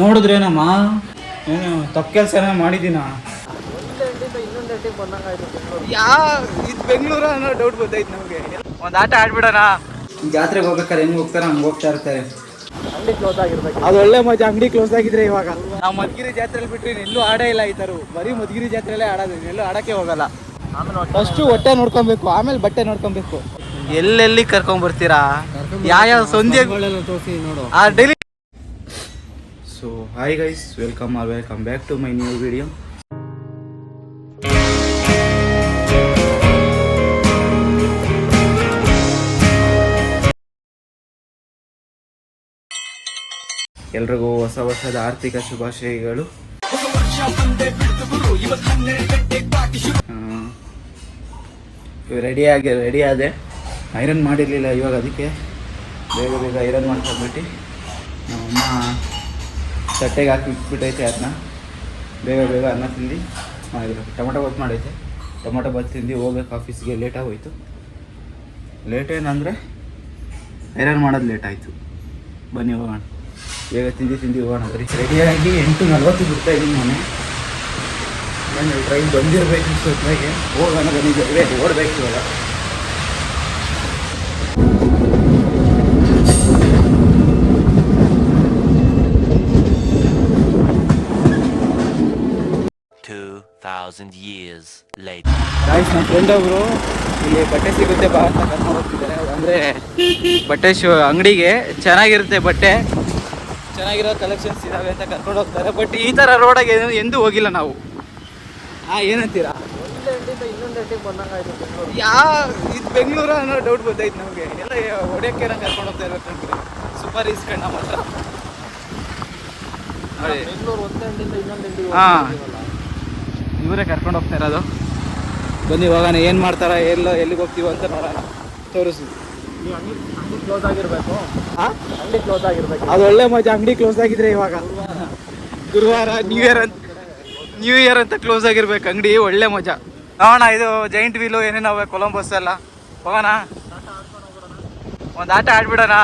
ನೋಡಿದ್ರೇನಮ್ಮ ಏನು ತಪ್ಪು ಕೆಲಸ ಮಾಡಿದ್ದೀನ? ಯಾ ಇದು ಬೆಂಗಳೂರ ಅನ್ನೋ ಡೌಟ್ ಗೊತ್ತಾಯ್ತು ನಮಗೆ. ಒಂದು ಆಟ ಆಡ್ಬಿಡೋಣ. ಜಾತ್ರೆಗೆ ಹೋಗ್ಬೇಕಾದ್ರೆ ಹೆಂಗ್ ಹೋಗ್ತಾರೆ ಹಂಗೆ ಹೋಗ್ತಾ ಇರ್ತಾರೆ. ಅಂಗಡಿ ಕ್ಲೋಸ್ ಆಗಿರ್ಬೇಕು. ಅದು ಒಳ್ಳೆ ಮಜಾ ಅಂಗಡಿ ಕ್ಲೋಸ್ ಆಗಿದ್ರೆ ಇವಾಗ. ನಾವು ಮಧುಗಿರಿ ಜಾತ್ರೆಲಿ ಬಿಟ್ರೆ ಎಲ್ಲೂ ಆಡೇ ಇಲ್ಲ ಈ ಥರ ಬರೀ ಮಧುಗಿರಿ ಜಾತ್ರೆಲೇ ಆಡೋದು ಎಲ್ಲೂ ಆಡಕ್ಕೆ ಹೋಗಲ್ಲ. ಫಸ್ಟ್ ಫಸ್ಟು ಹೊಟ್ಟೆ ನೋಡ್ಕೊಬೇಕು ಆಮೇಲೆ ಬಟ್ಟೆ ನೋಡ್ಕೊಬೇಕು. ಎಲ್ಲೆಲ್ಲಿ ಕರ್ಕೊಂಡ್ ಬರ್ತೀರಾ? ಯಾವ ಸಂಧ್ಯೆ ತೋರಿಸಿ ನೋಡು. ಆ daily so hi guys welcome are welcome back to my new video ಎಲ್ರಿಗೂ ಹೊಸ ವರ್ಷದ ಆರ್ಥಿಕ ಶುಭಾಶಯಗಳು. ರೆಡಿ ಆಗಿ ರೆಡಿ ಆದೆ. ಐರನ್ ಮಾಡಿರಲಿಲ್ಲ ಇವಾಗ ಅದಕ್ಕೆ ಬೇಗ ಬೇಗ ಐರನ್ ಮಾಡ್ಕೊಂಡ್ಬಿಟ್ಟು ನಮ್ಮಮ್ಮ ತಟ್ಟೆಗೆ ಹಾಕಿ ಇಟ್ಬಿಟ್ಟೈತೆ ಅದನ್ನ. ಬೇಗ ಬೇಗ ಅನ್ನ ತಿಂದು ಮಾಡಿದ್ರು ಟೊಮೊಟೊ ಬಾತ್ ಮಾಡೈತೆ. ಟೊಮೊಟೊ ಬತ್ ತಿಂದು ಹೋಗ್ಬೇಕು ಆಫೀಸ್ಗೆ ಲೇಟಾಗಿ ಹೋಯ್ತು ಲೇಟ್ ಏನಂದರೆ, ಐರನ್ ಮಾಡೋದು ಲೇಟ್ ಆಯಿತು. ಬನ್ನಿ ಹೋಗೋಣ. ಬೇಗ ತಿಂದು ತಿಂದು ಹೋಗೋಣ. ಬರೀ ರೆಡಿಯಾಗಿ ಎಂಟು ನಲ್ವತ್ತು ಬಿಡ್ತಾ ಇದ್ದೀನಿ ನಾನು. ಬನ್ನಿ, ಟ್ರೈನ್ ಬಂದಿರಬೇಕು ಹೊತ್ತಿಗೆ ಹೋಗೋಣ ಬನ್ನಿ ಓಡಬೇಕು ಇವಾಗ. Thousand years later. ಗಾಯ್ಸ್ ನನ್ನ ಫ್ರೆಂಡ್ ಒಬ್ರು ಇಲ್ಲಿ ಬಟ್ಟೆ ಸಿಗುತ್ತೆ ಬಾ ಅಂತ ಕರ್ಕೊಂಡು ಹೋಗ್ತಿದ್ದಾರೆ. ಅಂದರೆ ಬಟ್ಟೆ ಶೋ ಅಂಗಡಿಗೆ ಚೆನ್ನಾಗಿರುತ್ತೆ ಬಟ್ಟೆ. ಚೆನ್ನಾಗಿರೋ ಕಲೆಕ್ಷನ್ಸ್ ಇದಾವೆ ಅಂತ ಕರ್ಕೊಂಡು ಹೋಗ್ತಾರೆ. ಬಟ್ ಈ ಥರ ರೋಡಾಗೆ ಎಂದೂ ಹೋಗಿಲ್ಲ ನಾವು. ಹಾಂ ಏನಂತೀರಾ? ಯಾ ಇದು ಬೆಂಗಳೂರು ಅನ್ನೋ ಡೌಟ್ ಗೊತ್ತಾಯ್ತು ನಮಗೆ. ಎಲ್ಲ ಹೊಡೆಯೋಕ್ಕೆ ನಂಗೆ ಕರ್ಕೊಂಡು ಹೋಗ್ತಾ ಇರ್ಬೇಕು ಅನ್ಕೊಂಡ್ರೆ ಸೂಪರ್ ಇಸ್ಕೊಂಡು ನಮ್ಮ ಹತ್ರ ಬೆಂಗಳೂರು ಒಂದು ಹಾ. ಇವರೇ ಕರ್ಕೊಂಡು ಹೋಗ್ತಾ ಇರೋದು. ಬನ್ನಿ ಹೋಗೋಣ ಏನು ಮಾಡ್ತಾರ ಎಲ್ಲೋ ಎಲ್ಲಿಗೆ ಹೋಗ್ತೀವೋ ಅಂತ ನೋಡೋಣ. ತೋರಿಸು ಅಂಗಡಿ ಕ್ಲೋಸ್ ಆಗಿರ್ಬೇಕು. ಅಂಗಡಿ ಕ್ಲೋಸ್ ಆಗಿರ್ಬೇಕು. ಅದು ಒಳ್ಳೆ ಮಜಾ ಅಂಗಡಿ ಕ್ಲೋಸ್ ಆಗಿದ್ರೆ ಇವಾಗ. ಗುರುವಾರ ನ್ಯೂ ಇಯರ್ ಅಂತ ನ್ಯೂ ಇಯರ್ ಅಂತ ಕ್ಲೋಸ್ ಆಗಿರ್ಬೇಕು ಅಂಗಡಿ ಒಳ್ಳೆ ಮಜಾ. ನೋಡೋಣ ಇದು ಜೈಂಟ್ ವೀಲು ಏನೇನವೆ ಕೊಲಂಬಸ್ ಎಲ್ಲ. ಹೋಗೋಣ. ಒಂದು ಆಟ ಆಡ್ಬಿಡೋಣ.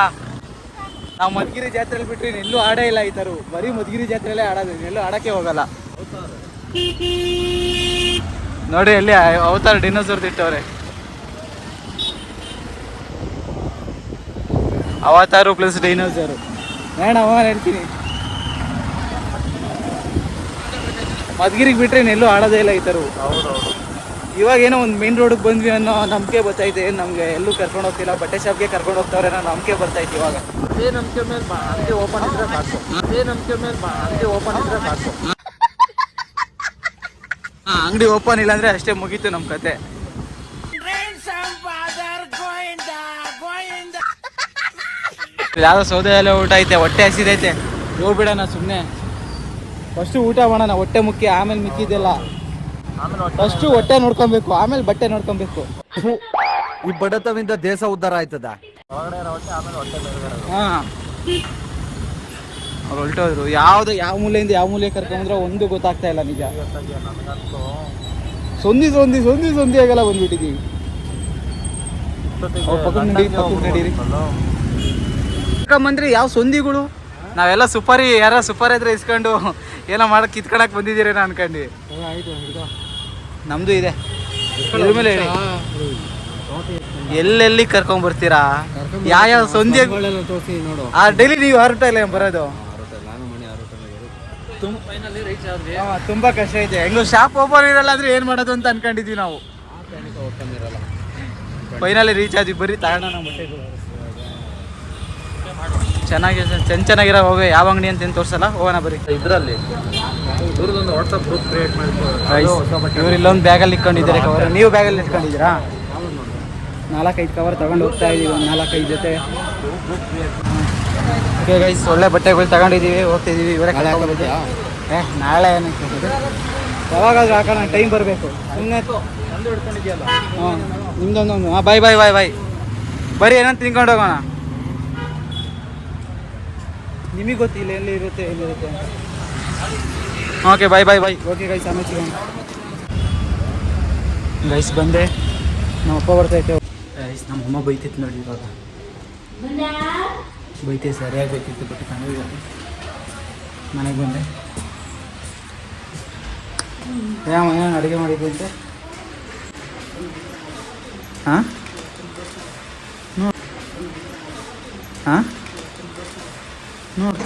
ನಾವು ಮಧುಗಿರಿ ಜಾತ್ರೆಲಿ ಬಿಟ್ರಿ ಎಲ್ಲೂ ಆಡೇ ಇಲ್ಲ ಈ ಥರ. ಬರೀ ಮಧುಗಿರಿ ಜಾತ್ರೆಯಲ್ಲೇ ಆಡೋದು ಎಲ್ಲೂ ಆಡಕ್ಕೆ ಹೋಗಲ್ಲ. ನೋಡಿ ಅಲ್ಲಿ ಅವತಾರ ಡಿನೋಸರ್ ಇಟ್ಟವ್ರೆ. ಅವತಾರು ಪ್ಲಸ್ ಡೈನೋಸರು ಬೇಡ ಅವ ಹೇಳ್ತೀನಿ. ಮದ್ಗಿರಿಗೆ ಬಿಟ್ರೆ ಎಲ್ಲೂ ಆಡೋದೇ ಇಲ್ಲ ಈ ಥರ ಇವಾಗ ಏನೋ ಒಂದು ಮೇನ್ ರೋಡಿಗೆ ಬಂದ್ವಿ ಅನ್ನೋ ನಂಬಿಕೆ ಬರ್ತೈತೆ ನಮಗೆ ಎಲ್ಲೂ ಕರ್ಕೊಂಡು ಹೋಗ್ತಿಲ್ಲ. ಬಟ್ಟೆ ಶಾಪ್ಗೆ ಕರ್ಕೊಂಡು ಹೋಗ್ತಾವ್ರೆ ಅನ್ನೋ ನಂಬಿಕೆ ಬರ್ತೈತೆ ಇವಾಗ. ಅದೇ ನಂಬಿಕೆ ಮೇಲೆ ಅಂಗಡಿ ಓಪನ್ ಇದ್ರೆ ಸಾಕು. ಅದೇ ನಂಬಿಕೆ ಮೇಲೆ ಅಂಗಡಿ ಓಪನ್ ಇದ್ರೆ ಸಾಕು. ಹಾಂ ಅಂಗಡಿ ಓಪನ್ ಇಲ್ಲ ಅಂದರೆ ಅಷ್ಟೇ ಮುಗೀತು ನಮ್ಮ ಕತೆ. ಯಾವ್ದೋ ಸೌದೆ ಎಲ್ಲ ಊಟ ಐತೆ ಹೊಟ್ಟೆ ಹಸಿದೈತೆ ಹೋಗ್ಬಿಡೋಣ ಸುಮ್ಮನೆ ಫಸ್ಟು ಊಟ ಮಾಡೋಣ ಹೊಟ್ಟೆ ಮುಖ್ಯ ಆಮೇಲೆ ಮಿಕ್ಕಿದ್ದೆಲ್ಲ. ಫಸ್ಟು ಹೊಟ್ಟೆ ನೋಡ್ಕೊಬೇಕು ಆಮೇಲೆ ಬಟ್ಟೆ ನೋಡ್ಕೊಬೇಕು. ಈ ಬಡತವಿಂದ ದೇಶ ಉದ್ಧಾರ ಆಯ್ತದ? ಹಾಂ. ಅವ್ರು ಹೊರಟೋದ್ರು ಯಾವ್ದು ಯಾವ ಮೂಲೆಯಿಂದ ಯಾವ ಮೂಲೆ ಕರ್ಕೊಂಡ್ರೆ ಒಂದು ಗೊತ್ತಾಗ್ತಾ ಇಲ್ಲ ನಿಜ. ಸೊಂದಿ ಸೊಂದಿ ಸೊಂದಿ ಸೊಂದಿ ಆಗಲ್ಲ ಬಂದ್ಬಿಟ್ಟಿದ್ದೀವಿ ಅವ್ರ ಪಕ್ಕದ ನಡೀರಿ, ಪಕ್ಕದ ನಡೀರಿ. ಹೋಗ್ಬಿಡ್ಬೇಕಲ್ಲ. ಬಂದ್ರಿ ಯಾವ ಸೊಂದಿಗಳು? ನಾವೆಲ್ಲ ಸುಪಾರಿ ಯಾರ ಸುಪಾರಿ ಹತ್ರ ಇಸ್ಕೊಂಡು ಏನೋ ಮಾಡಕ್ ಕಿತ್ಕೊಳಕ್ ಬಂದಿದ್ದೀರೇನೋ ಅನ್ಕಂಡು ನಮ್ದು ಇದೆ. ಇದ್ರ ಮೇಲೆ ಹೇಳಿ ಎಲ್ಲೆಲ್ಲಿ ಕರ್ಕೊಂಡ್ ಬರ್ತೀರಾ ಯಾವ ಯಾವ ಸೊಂದಿ ತೋರಿಸಿ ನೋಡು. ಆ ಡೈಲಿ ನೀವು ಹರಟ ಇಲ್ಲ ಬರೋದು? ತುಂಬ ತುಂಬಾ ಕಷ್ಟ ಐತೆ ಹೆಂಗು ಶಾಪ್ ಓಪನ್ ಇರಲ್ಲ ಅಂದ್ರೆ ಏನ್ ಮಾಡೋದು ಅಂತ ಅನ್ಕೊಂಡಿದ್ವಿ ನಾವು. ಫೈನಲಿ ರೀಚ್ ಆದ್ವಿ. ಬರೀ ತಗೋಣ ಚೆನ್ನಾಗಿ ಚೆನ್ನ ಚೆನ್ನಾಗಿರೋ ಹೋಗಿ ಯಾವ ಅಂಗಡಿ ಅಂತ ಏನು ತೋರ್ಸಲ್ಲ? ಹೋಗೋಣ ಬರೀ. ಇದ್ರಲ್ಲಿ ವಾಟ್ಸಪ್ ಗ್ರೂಪ್ ಕ್ರಿಯೇಟ್ ಇವ್ರು ಇಲ್ಲೊಂದು ಬ್ಯಾಗಲ್ಲಿ ಇಟ್ಕೊಂಡಿದ್ದಾರೆ ಕವರ್ ನೀವು ಬ್ಯಾಗಲ್ಲಿ ಇಟ್ಕೊಂಡಿದ್ದೀರಾ? ನಾಲ್ಕೈದು ಕವರ್ ತಗೊಂಡು ಹೋಗ್ತಾ ಇದೀವಿ ಒಂದು ನಾಲ್ಕೈದು ಜೊತೆ. ಓಕೆ ಗೈಸ್ ಒಳ್ಳೆ ಬಟ್ಟೆಗಳು ತಗೊಂಡಿದ್ದೀವಿ ಹೋಗ್ತಿದ್ದೀವಿ ಇವರೇ ಏ ನಾಳೆ ಏನಕ್ಕೆ? ಯಾವಾಗಾದ್ರೂ ಹಾಕೋಣ ಟೈಮ್ ಬರಬೇಕು. ಸುಮ್ಮನೆ ಹಾಂ ನಿಮ್ದೊಂದೊಂದು. ಹಾಂ ಬಾಯ್ ಬಾಯ್ ಬಾಯ್ ಬಾಯ್ ಬರೀ ಏನಂತ ತಿನ್ಕೊಂಡು ಹೋಗೋಣ? ನಿಮಗೆ ಗೊತ್ತಿಲ್ಲ ಎಲ್ಲಿ ಇರುತ್ತೆ ಎಲ್ಲಿರುತ್ತೆ ಅಂತ. Okay bye bye bye okay guys ಆಮೇಲೆ ಸಿಗೋಣ. ಗೈಸ್ ಬಂದೆ. ನಮ್ಮ ಅಪ್ಪ ಬರ್ತೈತೆ ಗೈಸ್ ನಮ್ಮ ಅಮ್ಮ ಬೈತಿತ್ತು ನೋಡಿ ಇವಾಗ. ಬೈತೆ, ಸರಿಯಾಗಿ ಬೈತಿತ್ತು ಬಟ್ ಕಣ್ಣು ಮನೆಗೆ ಬಂದೆ. ಯಾವ ಏನು ಅಡುಗೆ ಮಾಡಿದ್ದಂತೆ ಹಾಂ? ಹಾಂ? ನೋಡಿ.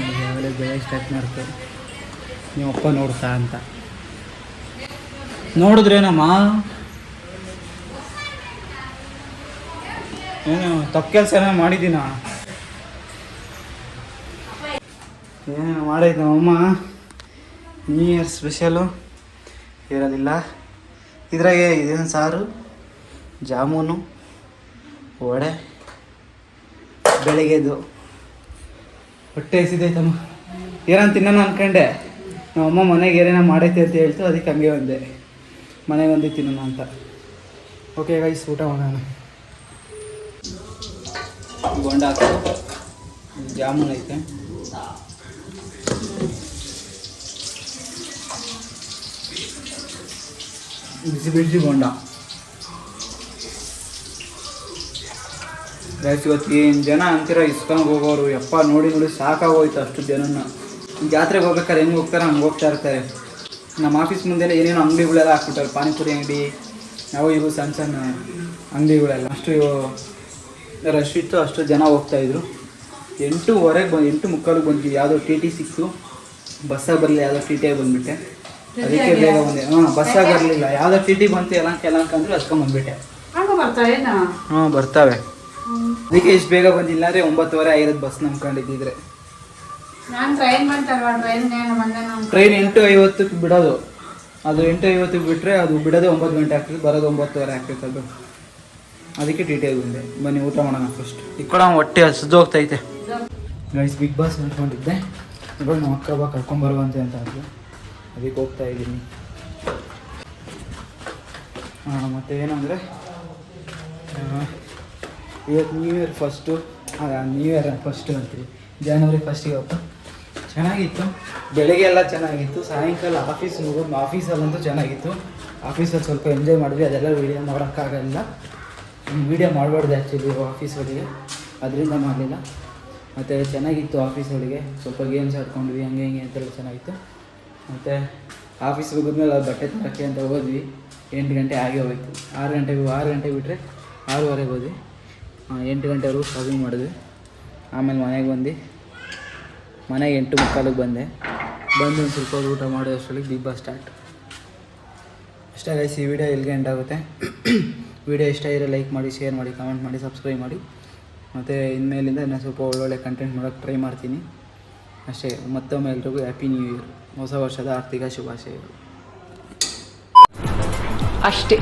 ಯಾವಾಗಲೇ ಬೆಳೆ ಸ್ಟಾರ್ಟ್ ಮಾಡ್ತಾರೆ ನಿಮ್ಮಪ್ಪ ನೋಡ್ತಾ ಅಂತ. ನೋಡಿದ್ರೇನಮ್ಮ? ಏನು, ತಪ್ಪು ಕೆಲಸ ಏನೋ ಮಾಡಿದ್ದೀನ? ಏನೇನು ಮಾಡೈತೆ ನಮ್ಮಮ್ಮ ನ್ಯೂ ಇಯರ್ ಸ್ಪೆಷಲು ಇರೋದಿಲ್ಲ. ಇದ್ರಾಗೆ ಇದೇನು ಸಾರು, ಜಾಮೂನು, ವಡೆ ಬೆಳಗ್ಗೆದು ಹೊಟ್ಟೆ ಹಸಿದೈತಮ್ಮ. ಏನಂತ ತಿನ್ನೋಣ ಅಂದ್ಕೊಂಡೆ ನಮ್ಮ ಅಮ್ಮ ಮನೆಗೆ ಏನೇನೋ ಮಾಡೈತೆ ಅಂತ ಹೇಳ್ತು, ಅದಕ್ಕೆ ಹಂಗೆ ಬಂದೆ. ಮನೆಗೆ ಬಂದು ತಿನ್ನೋಣ ಅಂತ. ಓಕೆ ಗೈಸ್ ಊಟ ಮಾಡೋಣ. ಬೋಂಡ ಹಾಕು ಜಾಮೂನ್ ಐತೆ. ಬಿಸಿ ಬಿಸಿ ಬೋಂಡ ಇವತ್ತು ಏನು ಜನ ಅಂತೀರ? ಇಸ್ಕೊಂಡು ಹೋಗೋರು. ಯಪ್ಪ ನೋಡಿ ನೋಡಿ ಸಾಕಾಗೋಯ್ತು ಅಷ್ಟು ಜನನ ಜಾತ್ರೆಗೆ ಹೋಗ್ಬೇಕಾದ್ರೆ ಹೆಂಗೆ ಹೋಗ್ತಾರೆ ಹಂಗೆ ಹೋಗ್ತಾ ಇರ್ತಾರೆ. ನಮ್ಮ ಆಫೀಸ್ ಮುಂದೆ ಏನೇನು ಅಂಗಡಿಗಳೆಲ್ಲ ಹಾಕ್ಬಿಟ್ಟಾರೆ ಪಾನಿಪುರಿ ಅಂಗಡಿ ನಾವು ಇವು ಸಣ್ಣ ಸಣ್ಣ ಅಂಗಡಿಗಳೆಲ್ಲ. ಅಷ್ಟು ರಶ್ ಇತ್ತು ಅಷ್ಟು ಜನ ಹೋಗ್ತಾಯಿದ್ರು ಎಂಟೂವರೆಗೆ ಬಂದು ಎಂಟು ಮುಕ್ಕಾಲಿಗೆ ಬಂದ್ವಿ. ಯಾವುದೋ ಟಿ ಟಿ ಸಿಕ್ತು ಬಸ್ಸಾಗಿ ಬರಲಿಲ್ಲ ಯಾವುದೋ ಟಿ ಟಿಯಾಗಿ ಬಂದುಬಿಟ್ಟೆ. ಅದಕ್ಕೆ ಬೇಗ ಬಂದೆ. ಹಾಂ ಬಸ್ಸಾಗಿ ಬರಲಿಲ್ಲ. ಯಾವುದೋ ಟಿ ಟಿ ಬಂತು ಎಲ್ಲ ಕೆಲಂಕ ಅಂದ್ರೆ ಹಚ್ಕೊಂಡ್ಬಂದ್ಬಿಟ್ಟೆ ಹಂಗ ಹಾಂ ಬರ್ತಾವೆ. ಅದಕ್ಕೆ ಇಷ್ಟು ಬೇಗ ಬಂದಿಲ್ಲ ಅಂದರೆ ಒಂಬತ್ತುವರೆ ಆಗಿರೋದು ಬಸ್ ನಂಬ್ಕೊಂಡಿದ್ದಿದ್ರೆ ಟ್ರೈನ್ ಎಂಟು ಐವತ್ತಕ್ಕೆ ಬಿಡೋದು. ಅದು ಎಂಟು ಐವತ್ತಕ್ಕೆ ಬಿಟ್ಟರೆ ಅದು ಬಿಡೋದೇ ಒಂಬತ್ತು ಗಂಟೆ ಆಗ್ತದೆ ಬರೋದು ಒಂಬತ್ತುವರೆ ಆಗ್ತೈತೆ ಅದು. ಅದಕ್ಕೆ ಡೀಟೇಲ್ ಬಂದೆ. ಬನ್ನಿ ಊಟ ಮಾಡೋಣ ಫಸ್ಟ್ ಈ ಕಡೆ ಹೊಟ್ಟೆ ಹಸಿದು ಹೋಗ್ತೈತೆ. ಗೈಸ್ ಬಿಗ್ ಬಾಸ್ ನೋಡ್ಕೊಂಡಿದ್ದೆ ಇವಾಗ ನಮ್ಮ ಅಕ್ಕ ಬಾ ಕರ್ಕೊಂಬರುವಂತೆ ಅಂತ ಅದು ಅದಕ್ಕೆ ಹೋಗ್ತಾ ಇದ್ದೀನಿ. ಹಾಂ ಮತ್ತು ಏನಂದರೆ ಇವತ್ತು new year first new year first ಅಂತೀವಿ. ಜಾನ್ವರಿ ಫಸ್ಟಿಗೆ ಹೋಗ್ತಾ ಚೆನ್ನಾಗಿತ್ತು. ಬೆಳಗ್ಗೆ ಎಲ್ಲ ಚೆನ್ನಾಗಿತ್ತು. ಸಾಯಂಕಾಲ ಆಫೀಸ್ ಮುಗಿದು ಆಫೀಸಲ್ಲಂತೂ ಚೆನ್ನಾಗಿತ್ತು. ಆಫೀಸಲ್ಲಿ ಸ್ವಲ್ಪ ಎಂಜಾಯ್ ಮಾಡಿದ್ವಿ. ಅದೆಲ್ಲ ವೀಡಿಯೋ ಮಾಡೋಕ್ಕಾಗಲ್ಲ ವೀಡಿಯೋ ಮಾಡಬಾರ್ದು ಆ್ಯಕ್ಚುಲಿ ಆಫೀಸ್ಗಳಿಗೆ ಅದರಿಂದ ಮಾಡಲಿಲ್ಲ. ಮತ್ತು ಚೆನ್ನಾಗಿತ್ತು ಆಫೀಸ್ಗಳಿಗೆ ಸ್ವಲ್ಪ ಗೇಮ್ಸ್ ಆಡ್ಕೊಂಡ್ವಿ, ಹಂಗೆ ಹಿಂಗೆ ಅಂತೆಲ್ಲ ಚೆನ್ನಾಗಿತ್ತು. ಮತ್ತು ಆಫೀಸ್ ಹೋಗಿದ್ಮೇಲೆ ಅದು ಬಟ್ಟೆ ತರೋಕ್ಕೆ ಅಂತ ಹೋದ್ವಿ. ಎಂಟು ಗಂಟೆ ಆಗೇ ಹೋಯ್ತು. ಆರು ಗಂಟೆಗೆ ಆರು ಗಂಟೆಗೆ ಬಿಟ್ಟರೆ ಆರೂವರೆಗೆ ಹೋದ್ವಿ. ಎಂಟು ಗಂಟೆವರೆಗೂ ಶಾಪಿಂಗ್ ಮಾಡಿದ್ವಿ. ಆಮೇಲೆ ಮನೆಗೆ ಬಂದು ಮನೆಗೆ ಎಂಟು ಮುಕ್ಕಾಲಿಗೆ ಬಂದೆ. ಬಂದು ಒಂದು ಸ್ವಲ್ಪ ಊಟ ಮಾಡೋ ಅಷ್ಟರೊಳಗೆ ಬಿಗ್ ಬಾಸ್ ಸ್ಟಾರ್ಟ್ ಅಷ್ಟೇ ಗೈಸ್ ಈ ವಿಡಿಯೋ ಎಲ್ಲಿಗೆ ಎಂಡ್ ಆಗುತ್ತೆ? ವಿಡಿಯೋ ಇಷ್ಟ ಇರೋ ಲೈಕ್ ಮಾಡಿ, ಶೇರ್ ಮಾಡಿ ಕಮೆಂಟ್ ಮಾಡಿ ಸಬ್ಸ್ಕ್ರೈಬ್ ಮಾಡಿ. ಮತ್ತು ಇನ್ಮೇಲಿಂದ ಇನ್ನೂ ಸ್ವಲ್ಪ ಒಳ್ಳೊಳ್ಳೆ ಕಂಟೆಂಟ್ ಮಾಡೋಕ್ಕೆ ಟ್ರೈ ಮಾಡ್ತೀನಿ. ಅಷ್ಟೇ, ಮತ್ತೊಮ್ಮೆ ಎಲ್ರಿಗೂ ಹ್ಯಾಪಿ ನ್ಯೂ ಇಯರ್ ಹೊಸ ವರ್ಷದ ಆರ್ಥಿಕ ಶುಭಾಶಯಗಳು. ಅಷ್ಟೇ.